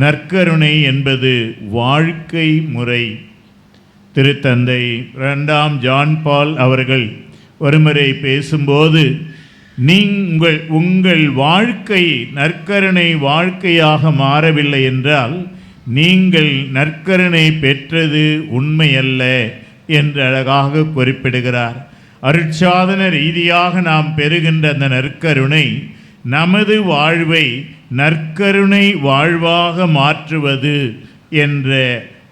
நற்கருணை என்பது வாழ்க்கை முறை. திருத்தந்தை இரண்டாம் ஜான்பால் அவர்கள் ஒருமுறை பேசும்போது நீங்கள் உங்கள் வாழ்க்கை நற்கருணை வாழ்க்கையாக மாறவில்லை என்றால் நீங்கள் நற்கருணை பெற்றது உண்மையல்ல என்று அழகாக குறிப்பிடுகிறார். அருட்சாதன ரீதியாக நாம் பெறுகின்ற அந்த நற்கருணை நமது வாழ்வை நற்கருணை வாழ்வாக மாற்றுவது என்ற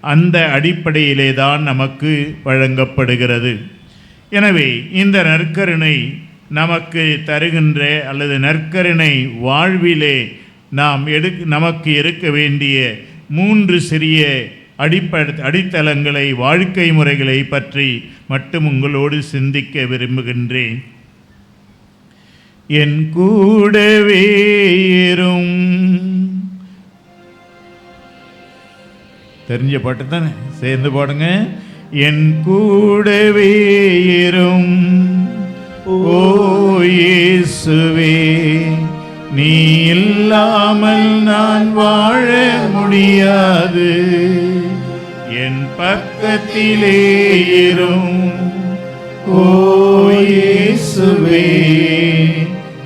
அந்த அடிப்படையிலே தான் நமக்கு வழங்கப்படுகிறது. எனவே இந்த நற்கருணை நமக்கு தருகின்ற அல்லது நற்கருணை வாழ்விலே நாம் எடு நமக்கு இருக்க வேண்டிய மூன்று சிறிய அடிப்படை அடித்தளங்களை வாழ்க்கை முறைகளை பற்றி மட்டும் உங்களோடு சிந்திக்க விரும்புகின்றேன். என் கூடவே இரும் தெரிஞ்ச பாட்டு தானே? சேர்ந்து பாடுங்க. என் கூடவே இரும் ஓ நீ இல்லாமல் நான் வாழ முடியாது. என் பக்கத்திலே இரும் ஓ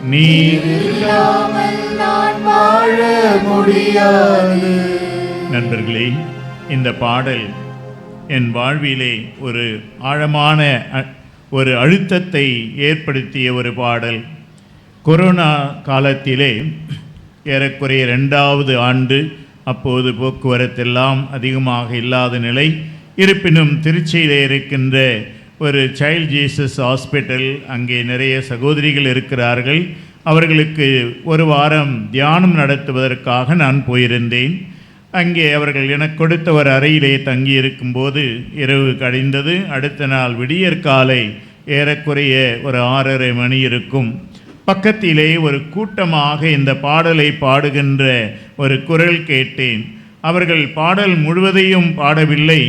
நீர் இல்லாமல் நான் வாழ முடியாது. நண்பர்களே இந்த பாடல் என் வாழ்விலே ஒரு ஆழமான ஒரு அழுத்தத்தை ஏற்படுத்திய ஒரு பாடல். கொரோனா காலத்திலே ஏறக்குறைய ரெண்டாவது ஆண்டு அப்போது போக்குவரத்தெல்லாம் அதிகமாக இல்லாத நிலை. இருப்பினும் திருச்சியிலே இருக்கின்ற ஒரு சைல்ட் ஜீசஸ் ஹாஸ்பிட்டல் அங்கே நிறைய சகோதரிகள் இருக்கிறார்கள். அவர்களுக்கு ஒரு வாரம் தியானம் நடத்துவதற்காக நான் போயிருந்தேன். அங்கே அவர்கள் எனக்கு கொடுத்த ஒரு அறையிலே தங்கியிருக்கும்போது இரவு கழிந்தது. அடுத்த நாள் விடியற்காலை ஏறக்குறைய ஒரு ஆறரை மணி இருக்கும். பக்கத்திலே ஒரு கூட்டமாக இந்த பாடலை பாடுகின்ற ஒரு குரல் கேட்டேன். அவர்கள் பாடல் முழுவதையும் பாடவில்லை.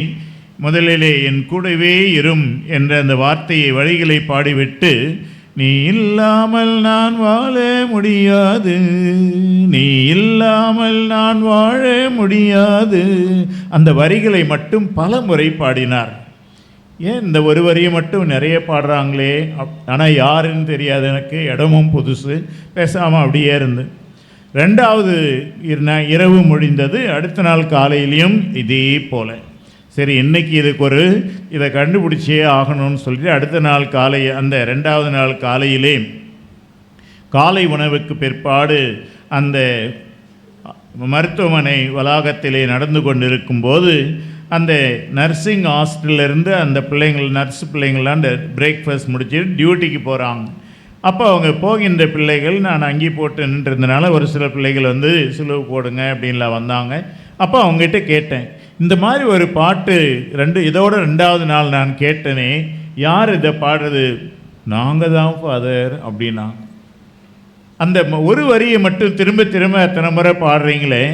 முதலிலே என் கூடவே இரும் என்ற அந்த வார்த்தையை வழிகளை பாடிவிட்டு நீ இல்லாமல் நான் வாழ முடியாது. நீ இல்லாமல் நான் வாழ முடியாது. அந்த வரிகளை மட்டும் பல முறை பாடினார். ஏன் இந்த ஒரு வரியை மட்டும் நிறைய பாடுறாங்களே? ஆனால் யாருன்னு தெரியாது எனக்கு. இடமும் புதுசு. பேசாமல் அப்படியே இருந்து. ரெண்டாவது இரவு முடிந்தது. அடுத்த நாள் காலையிலையும் இதே போல. சரி இன்றைக்கி இதுக்கு ஒரு இதை கண்டுபிடிச்சே ஆகணும்னு சொல்லிட்டு அடுத்த நாள் காலை அந்த ரெண்டாவது நாள் காலையிலே காலை உணவுக்கு பிற்பாடு அந்த மருத்துவமனை வளாகத்திலே நடந்து கொண்டிருக்கும்போது அந்த நர்சிங் ஹாஸ்டல்லேருந்து அந்த பிள்ளைங்கள் நர்ஸ் பிள்ளைங்களாம் அந்த பிரேக்ஃபாஸ்ட் முடிச்சுட்டு டியூட்டிக்கு போகிறாங்க அப்போ அவங்க போகின்ற பிள்ளைகள் நான் அங்கி போட்டு நின்றுருந்தனால ஒரு சில பிள்ளைகள் வந்து சிலுவை போடுங்க அப்படின்லாம் வந்தாங்க. அப்போ அவங்ககிட்ட கேட்டேன். இந்த மாதிரி ஒரு பாட்டு ரெண்டு இதோட ரெண்டாவது நாள் நான் கேட்டேனே யார் இதை பாடுறது? நாங்கள் தான் ஃபாதர் அப்படின்னா. அந்த ஒரு வரியை மட்டும் திரும்ப திரும்ப அத்தனை முறை பாடுறீங்களே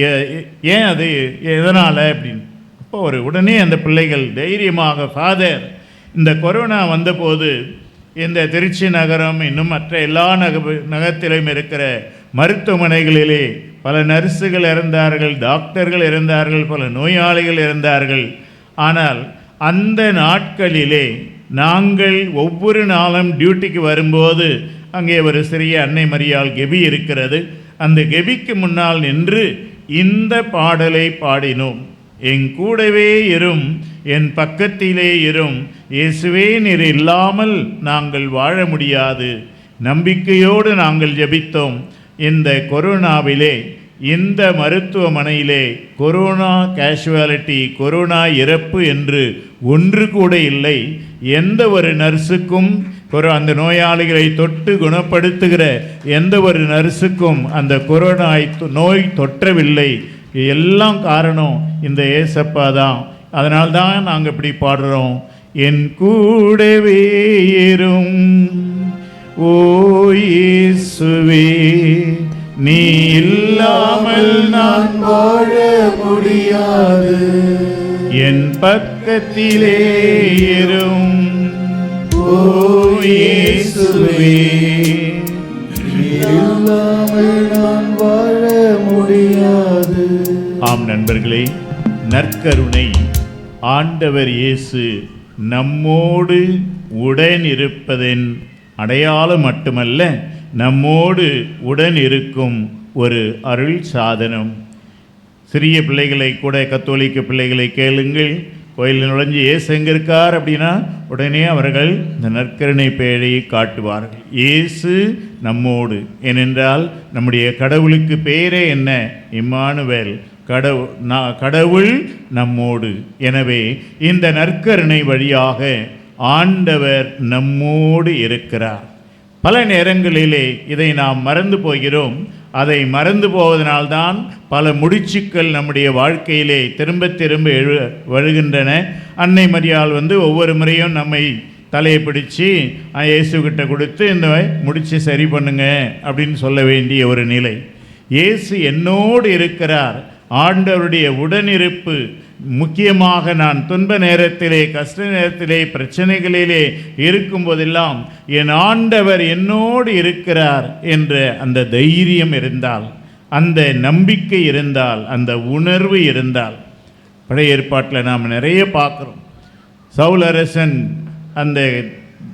ஏ- ஏன் அது எதனால் அப்படின்னு. அப்போ ஒரு உடனே அந்த பிள்ளைகள் தைரியமாக ஃபாதர் இந்த கொரோனா வந்தபோது இந்த திருச்சி நகரம் இன்னும் மற்ற எல்லா நக நகரத்திலும் இருக்கிற மருத்துவமனைகளிலே பல நர்ஸுகள் இறந்தார்கள் டாக்டர்கள் இறந்தார்கள் பல நோயாளிகள் இறந்தார்கள். ஆனால் அந்த நாட்களிலே நாங்கள் ஒவ்வொரு நாளும் டியூட்டிக்கு வரும்போது அங்கே ஒரு சிறிய அன்னை மரியாள் கெபி இருக்கிறது. அந்த கெபிக்கு முன்னால் நின்று இந்த பாடலை பாடினோம். என் கூடவே இரும் என் பக்கத்திலே இரும் இயேசுவே நீர் இல்லாமல் நாங்கள் வாழ முடியாது. நம்பிக்கையோடு நாங்கள் ஜெபித்தோம். இந்த கொரோனாவிலே இந்த மருத்துவமனையிலே கொரோனா கேஷுவாலிட்டி கொரோனா இறப்பு என்று ஒன்று கூட இல்லை. எந்த ஒரு நர்ஸுக்கும் கொரோ அந்த நோயாளிகளை தொட்டு குணப்படுத்துகிற எந்த ஒரு நர்ஸுக்கும் அந்த கொரோனா நோய் தொற்றவில்லை. எல்லாம் காரணம் இந்த ஏசப்பா தான். அதனால் தான் நாங்கள் இப்படி பாடுறோம். என் கூடவே இரும் ஓ இயேசுவே நீ இல்லாமல் நான் வாழ முடியாது. என் பக்கத்திலே இரும் இல்லாமல் நான் வாழ முடியாது. ஆம் நண்பர்களே நற்கருணை. ஆண்டவர் இயேசு நம்மோடு உடன் இருப்பதன் அடையாளம் மட்டுமல்ல நம்மோடு உடன் இருக்கும் ஒரு அருள் சாதனம். சிறிய பிள்ளைகளை கூட கத்தோலிக்க பிள்ளைகளை கேளுங்கள். கோயிலில் நுழைஞ்சு இயேசு எங்கே இருக்கார்? அப்படின்னா உடனே அவர்கள் இந்த நற்கருணை பேழையை காட்டுவார்கள். இயேசு நம்மோடு ஏனென்றால் நம்முடைய கடவுளுக்கு பெயரே என்ன? இம்மானுவேல் கடவு நான் கடவுள் நம்மோடு. எனவே இந்த நற்கருணை வழியாக ஆண்டவர் நம்மோடு இருக்கிறார். பல நேரங்களிலே இதை நாம் மறந்து போகிறோம். அதை மறந்து போவதனால்தான் பல முடிச்சுக்கள் நம்முடைய வாழ்க்கையிலே திரும்ப திரும்ப எழு வருகின்றன. அன்னை மரியாள் வந்து ஒவ்வொரு முறையும் நம்மை தலையை பிடிச்சு இயேசுக்கிட்ட இயேசுகிட்ட கொடுத்து இந்த முடிச்சு சரி பண்ணுங்க அப்படின்னு சொல்ல வேண்டிய ஒரு நிலை. இயேசு என்னோடு இருக்கிறார். ஆண்டவருடைய உடனிருப்பு முக்கியமாக நான் துன்ப நேரத்திலே கஷ்ட நேரத்திலே பிரச்சனைகளிலே இருக்கும்போதெல்லாம் என் ஆண்டவர் என்னோடு இருக்கிறார் என்ற அந்த தைரியம் இருந்தால் அந்த நம்பிக்கை இருந்தால் அந்த உணர்வு இருந்தால் பழைய ஏற்பாட்டில் நாம் நிறைய பார்க்குறோம். சவுலரசன் அந்த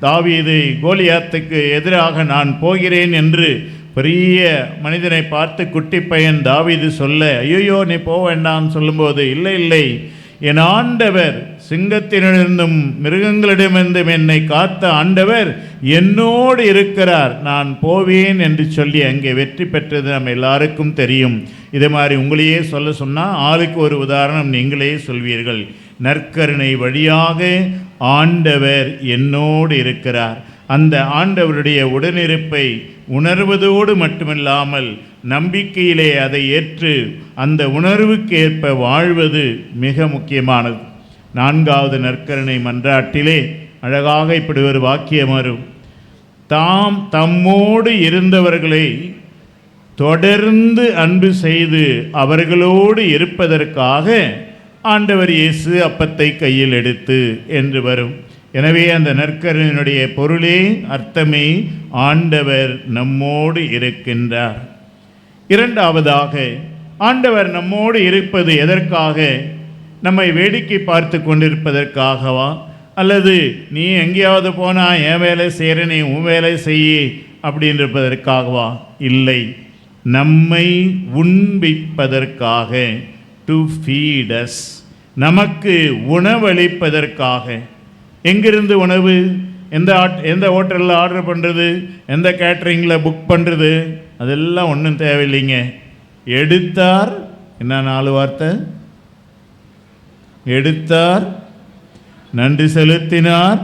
தாவீது கோலியாத்துக்கு எதிராக நான் போகிறேன் என்று பெரிய மனிதனை பார்த்து குட்டி பையன் தாவிது சொல்ல ஐயோ நீ போக வேண்டாம் சொல்லும்போது இல்லை இல்லை என் ஆண்டவர் சிங்கத்தினிடமிருந்தும் மிருகங்களிடமிருந்தும் என்னை காத்த ஆண்டவர் என்னோடு இருக்கிறார். நான் போவேன் என்று சொல்லி அங்கே வெற்றி பெற்றது நம்ம எல்லாருக்கும் தெரியும். இதே மாதிரி உங்களையே சொல்ல சொன்னால் ஆளுக்கு ஒரு உதாரணம் நீங்களே சொல்வீர்கள். நற்கருணை வழியாக ஆண்டவர் என்னோடு இருக்கிறார். அந்த ஆண்டவருடைய உடனிருப்பை உணர்வதோடு மட்டுமில்லாமல் நம்பிக்கையிலே அதை ஏற்று அந்த உணர்வுக்கு ஏற்ப வாழ்வது மிக முக்கியமானது. நான்காவது நற்கரணை மன்றாட்டிலே அழகாக இப்படி ஒரு வாக்கியம் வரும். தாம் தம்மோடு இருந்தவர்களை தொடர்ந்து அன்பு செய்து அவர்களோடு இருப்பதற்காக ஆண்டவர் இயேசு அப்பத்தை கையில் எடுத்து என்று வரும். எனவே அந்த நற்கரனுடைய பொருளே அர்த்தமே ஆண்டவர் நம்மோடு இருக்கின்றார். இரண்டாவதாக ஆண்டவர் நம்மோடு இருப்பது எதற்காக? நம்மை வேடிக்கை பார்த்து கொண்டிருப்பதற்காகவா? அல்லது நீ எங்கேயாவது போனால் என் வேலை செய்கிற நீ உன் வேலை செய்ய அப்படின்றப்பதற்காகவா இல்லை. நம்மை உண்பிப்பதற்காக டு ஃபீடஸ் நமக்கு உணவளிப்பதற்காக. எங்கிருந்து உணவு எந்த ஆட் எந்த ஹோட்டலில் ஆர்டர் பண்ணுறது எந்த கேட்ரிங்கில் புக் பண்ணுறது அதெல்லாம் ஒன்றும் தேவையில்லைங்க. எடுத்தார் என்ன நாலு வார்த்தை? எடுத்தார் நன்றி செலுத்தினார்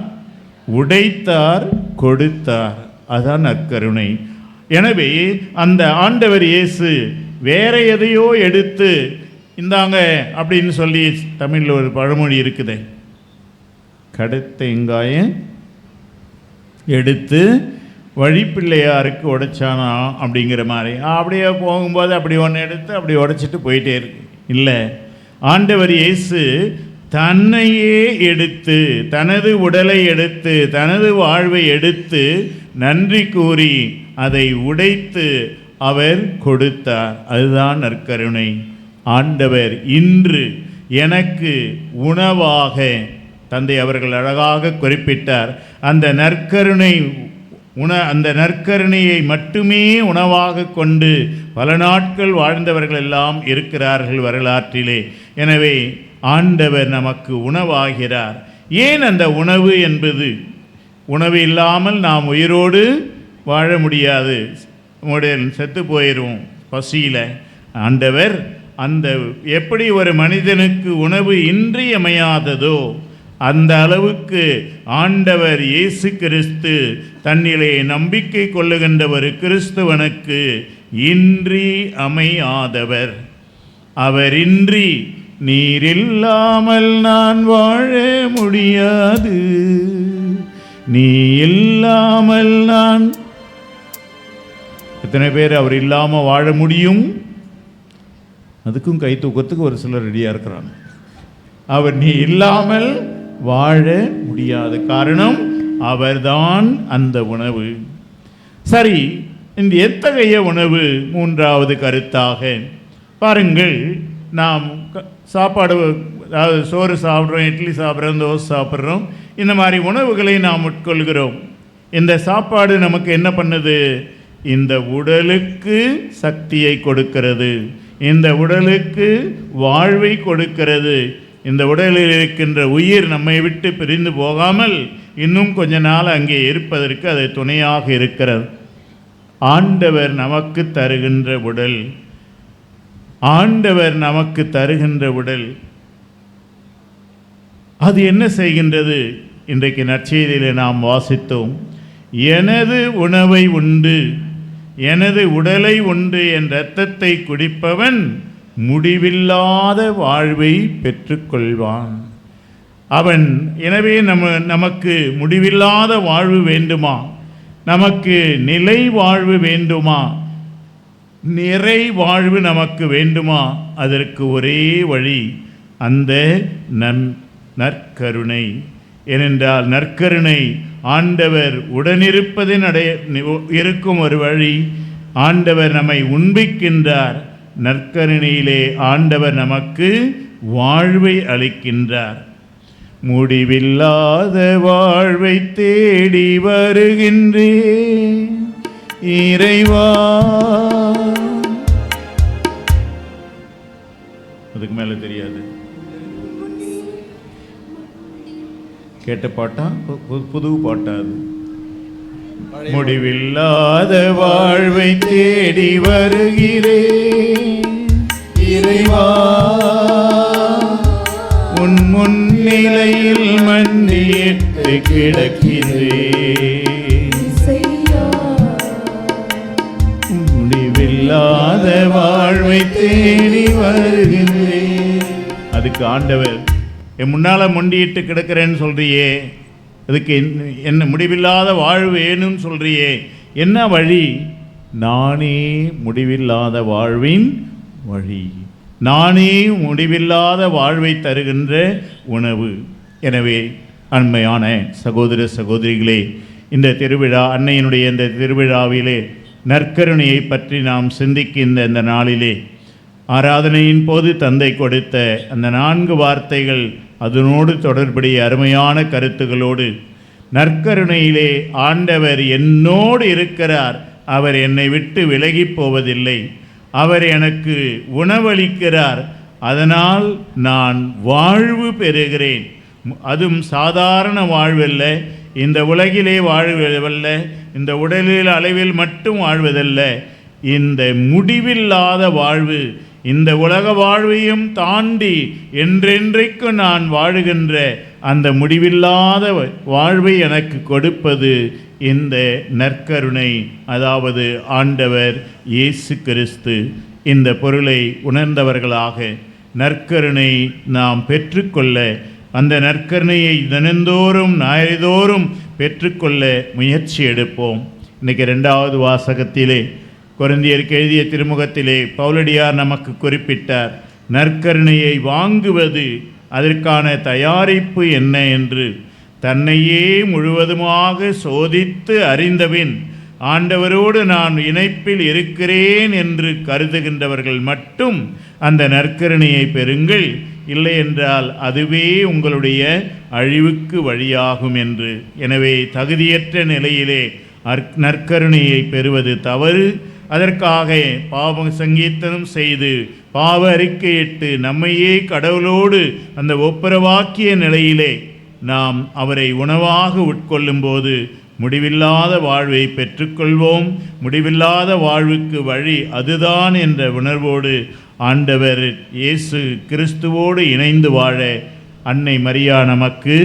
உடைத்தார் கொடுத்தார். அதான் நற்கருணை. எனவே அந்த ஆண்டவர் இயேசு வேற எதையோ எடுத்து இந்தாங்க அப்படின்னு சொல்லி தமிழில் ஒரு பழமொழி இருக்குது. கடுத்த வெங்காயம் எடுத்து வழிப்பிள்ளையாருக்கு உடைச்சானா அப்படிங்கிற மாதிரி. அப்படியே போகும்போது அப்படி ஒன்று எடுத்து அப்படி உடைச்சிட்டு போயிட்டே இருக்கு. இல்லை. ஆண்டவர் இயேசு தன்னையே எடுத்து தனது உடலை எடுத்து தனது வாழ்வை எடுத்து நன்றி கூறி அதை உடைத்து அவர் கொடுத்தார். அதுதான் நற்கருணை. ஆண்டவர் இன்று எனக்கு உணவாக தந்தை அவர்கள் அழகாக குறிப்பிட்டார் அந்த நற்கருணை உண அந்த நற்கருணையை மட்டுமே உணவாக கொண்டு பல நாட்கள் வாழ்ந்தவர்கள் எல்லாம் இருக்கிறார்கள் வரலாற்றிலே. எனவே ஆண்டவர் நமக்கு உணவாகிறார். ஏன் அந்த உணவு என்பது? உணவு இல்லாமல் நாம் உயிரோடு வாழ முடியாது. உடல் செத்து போயிடும் பசியில். ஆண்டவர் அந்த எப்படி ஒரு மனிதனுக்கு உணவு இன்றியமையாததோ அந்த அளவுக்கு ஆண்டவர் இயேசு கிறிஸ்து தன்னிலே நம்பிக்கை கொள்ளுகின்ற கிறிஸ்துவனுக்கு இன்றி அமையாதவர். அவரின்றி நீரில்லாமல் நான் வாழ முடியாது. நீ இல்லாமல் நான் எத்தனை பேர் அவர் இல்லாமல் வாழ முடியும்? அதுக்கும் கை தூக்கத்துக்கு ஒரு சிலர் ரெடியாக இருக்கிறாங்க. அவர் நீ இல்லாமல் வாழ முடியாது காரணம் அவர்தான் அந்த உணவு. சரி இந்த எத்தகைய உணவு? மூன்றாவது கருத்தாக பாருங்கள் நாம் க- சாப்பாடு அதாவது சோறு சாப்பிட்றோம் இட்லி சாப்பிட்றோம் தோசை சாப்பிட்றோம் இந்த மாதிரி உணவுகளை நாம் உட்கொள்கிறோம். இந்த சாப்பாடு நமக்கு என்ன பண்ணுது? இந்த உடலுக்கு சக்தியை கொடுக்கிறது. இந்த உடலுக்கு வாழ்வை கொடுக்கிறது. இந்த உடலில் இருக்கின்ற உயிர் நம்மை விட்டு பிரிந்து போகாமல் இன்னும் கொஞ்ச நாள் அங்கே இருப்பதற்கு அது துணையாக இருக்கிறது. ஆண்டவர் நமக்கு தருகின்ற உடல் ஆண்டவர் நமக்கு தருகின்ற உடல் அது என்ன செய்கின்றது? இன்றைக்கு நற்செய்தியில் நாம் வாசித்தோம் எனது உணவை உண்டு எனது உடலை உண்டு என் இரத்தத்தை குடிப்பவன் முடிவில்லாத வாழ்வை பெற்றுக்கொள்வான். அவன் எனவே நம்ம நமக்கு முடிவில்லாத வாழ்வு வேண்டுமா? நமக்கு நிலை வாழ்வு வேண்டுமா? நிறை வாழ்வு நமக்கு வேண்டுமா? அதற்கு ஒரே வழி அந்த நன் நற்கருணை. ஏனென்றால் நற்கருணை ஆண்டவர் உடனிருப்பதின் அடைய இருக்கும் ஒரு வழி ஆண்டவர் நம்மை உண்பிக்கின்றார். நற்கருணையிலே ஆண்டவர் நமக்கு வாழ்வை அளிக்கின்றார். முடிவில்லாத வாழ்வை தேடி வருகின்றேன். இறைவா. அதுக்கு மேல தெரியாது. கேட்ட பாட்டா? பு- பு- புது பாட்டா அது? முடிவில்லாத வாழ்வை தேடி வருகிறேன் இறைவா உன் முன்னிலையில் மண்டியிட்டு கிடக்கிறேன் முடிவில்லாத வாழ்வை தேடி வருகின்றேன் அதுக்கு ஆண்டவர் என் முன்னால மொண்டிட்டு கிடக்கிறேன்னு சொல்றியே. அதுக்கு என்ன- என்ன முடிவில்லாத வாழ்வு வேணும்னு சொல்கிறியே என்ன வழி? நானே முடிவில்லாத வாழ்வின் வழி. நானே முடிவில்லாத வாழ்வை தருகின்ற உணவு. எனவே அண்மையான சகோதர சகோதரிகளே இந்த திருவிழா அன்னையினுடைய இந்த திருவிழாவிலே நற்கருணையை பற்றி நாம் சிந்திக்கின்ற இந்த நாளிலே ஆராதனையின் போது தந்தை கொடுத்த அந்த நான்கு வார்த்தைகள் அதனோடு தொடர்புடைய அருமையான கருத்துகளோடு நற்கருணையிலே ஆண்டவர் என்னோடு இருக்கிறார் அவர் என்னை விட்டு விலகிப் போவதில்லை அவர் எனக்கு உணவளிக்கிறார் அதனால் நான் வாழ்வு பெறுகிறேன். அதுவும் சாதாரண வாழ்வல்ல இந்த உலகிலே வாழ்வல்ல இந்த உடலில் அளவில் மட்டும் வாழ்வதல்ல இந்த முடிவில்லாத வாழ்வு இந்த உலக வாழ்வையும் தாண்டி என்றென்றைக்கு நான் வாழுகின்ற அந்த முடிவில்லாத வாழ்வை எனக்கு கொடுப்பது இந்த நற்கருணை. அதாவது ஆண்டவர் இயேசு கிறிஸ்து இந்த பொருளை உணர்ந்தவர்களாக நற்கருணை நாம் பெற்றுக்கொள்ள அந்த நற்கருணையை தினந்தோறும் ஞாயிறுதோறும் பெற்றுக்கொள்ள முயற்சி எடுப்போம். இன்னைக்கு ரெண்டாவது வாசகத்திலே கொரிந்தியருக்கு எழுதிய திருமுகத்திலே பவுலடியார் நமக்கு குறிப்பிட்டார் நற்கருணையை வாங்குவது அதற்கான தயாரிப்பு என்ன என்று. தன்னையே முழுவதுமாக சோதித்து அறிந்தபின் ஆண்டவரோடு நான் இணைப்பில் இருக்கிறேன் என்று கருதுகின்றவர்கள் மட்டும் அந்த நற்கருணையை பெறுங்கள். இல்லை என்றால் அதுவே உங்களுடைய அழிவுக்கு வழியாகும் என்று. எனவே தகுதியற்ற நிலையிலே அற்- நற்கருணையை பெறுவது தவறு. அதற்காக பாவம் சங்கீர்த்தனம் செய்து பாவ அறிக்கையிட்டு நம்மையே கடவுளோடு அந்த ஒப்புரவாக்கிய நிலையிலே நாம் அவரை உணவாக உட்கொள்ளும்போது முடிவில்லாத வாழ்வை பெற்றுக்கொள்வோம். முடிவில்லாத வாழ்வுக்கு வழி அதுதான் என்ற உணர்வோடு ஆண்டவர் இயேசு கிறிஸ்துவோடு இணைந்து வாழ அன்னை மரியா நமக்கு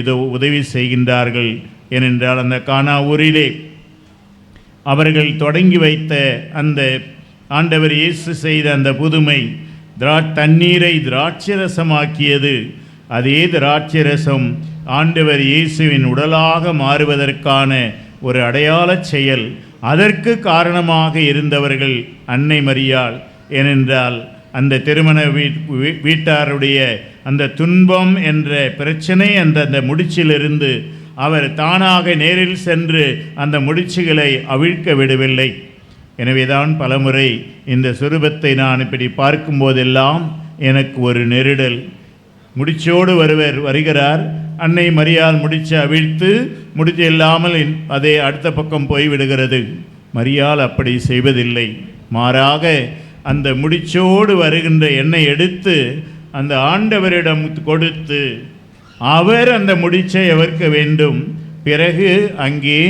இது உதவி செய்கின்றார்கள். ஏனென்றால் அந்த கானா ஊரிலே அவர்கள் தொடங்கி வைத்த அந்த ஆண்டவர் இயேசு செய்த அந்த புதுமை திரா தண்ணீரை திராட்சரசமாக்கியது. அதே திராட்சரசம் ஆண்டவர் இயேசுவின் உடலாக மாறுவதற்கான ஒரு அடையாளச் செயல். அதற்கு காரணமாக இருந்தவர்கள் அன்னை மரியாள் ஏனென்றால் அந்த திருமண வீ- வீட்டாருடைய அந்த துன்பம் என்ற பிரச்சனை அந்த அந்த முடிச்சிலிருந்து அவர் தானாக நேரில் சென்று அந்த முடிச்சுகளை அவிழ்க்க விடவில்லை. எனவேதான் பலமுறை இந்த சுரூபத்தை நான் இப்படி பார்க்கும்போதெல்லாம் எனக்கு ஒரு நெருடல். முடிச்சோடு வருவர் வருகிறார். அன்னை மரியால் முடிச்சு அவிழ்த்து முடிச்சு இல்லாமல் அதே அடுத்த பக்கம் போய் விடுகிறது. அப்படி செய்வதில்லை. மாறாக அந்த முடிச்சோடு வருகின்ற எண்ணெய் எடுத்து அந்த ஆண்டவரிடம் கொடுத்து அவர் அந்த முடிச்சை எவர்க்க வேண்டும்? பிறகு அங்கே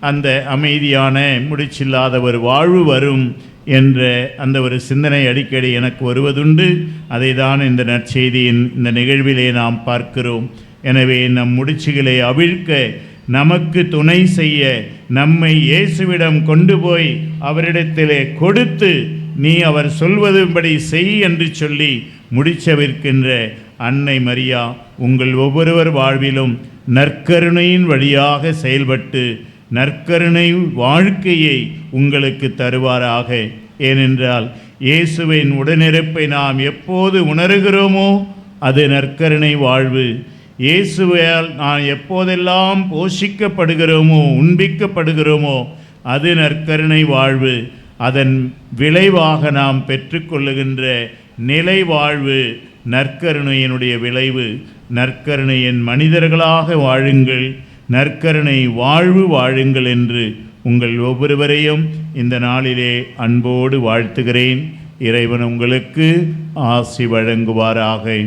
அந்த அமைதியான முடிச்சில்லாத ஒரு வாழ்வு வரும் என்ற அந்த ஒரு சிந்தனை அடிக்கடி எனக்கு வருவதுண்டு. அதை தான் இந்த நற்செய்தியின் இந்த நிகழ்விலே நாம் பார்க்கிறோம். எனவே நம் முடிச்சுகளை அவிழ்க்க நமக்கு துணை செய்ய நம்மை இயேசுவிடம் கொண்டு போய் அவரிடத்திலே கொடுத்து நீ அவர் சொல்வதுபடி செய் என்று சொல்லி முடிச்சவிருக்கின்ற அன்னை மரியா உங்கள் ஒவ்வொருவர் வாழ்விலும் நற்கருணையின் வழியாக செயல்பட்டு நற்கருணை வாழ்க்கையை உங்களுக்கு தருவாராக. ஏனென்றால் இயேசுவின் உடனிருப்பை நாம் எப்போது உணர்கிறோமோ அது நற்கருணை வாழ்வு. இயேசுவால் நான் எப்போதெல்லாம் போஷிக்கப்படுகிறோமோ உண்பிக்கப்படுகிறோமோ அது நற்கருணை வாழ்வு. அதன் விளைவாக நாம் பெற்றுக்கொள்ளுகின்ற நிலை வாழ்வு நற்கருணையினுடைய விளைவு நற்கருணையின் மனிதர்களாக வாழுங்கள் நற்கருணை வாழ்வு வாழுங்கள் என்று உங்கள் ஒவ்வொருவரையும் இந்த நாளிலே அன்போடு வாழ்த்துகிறேன். இறைவன் உங்களுக்கு ஆசி வழங்குவாராக.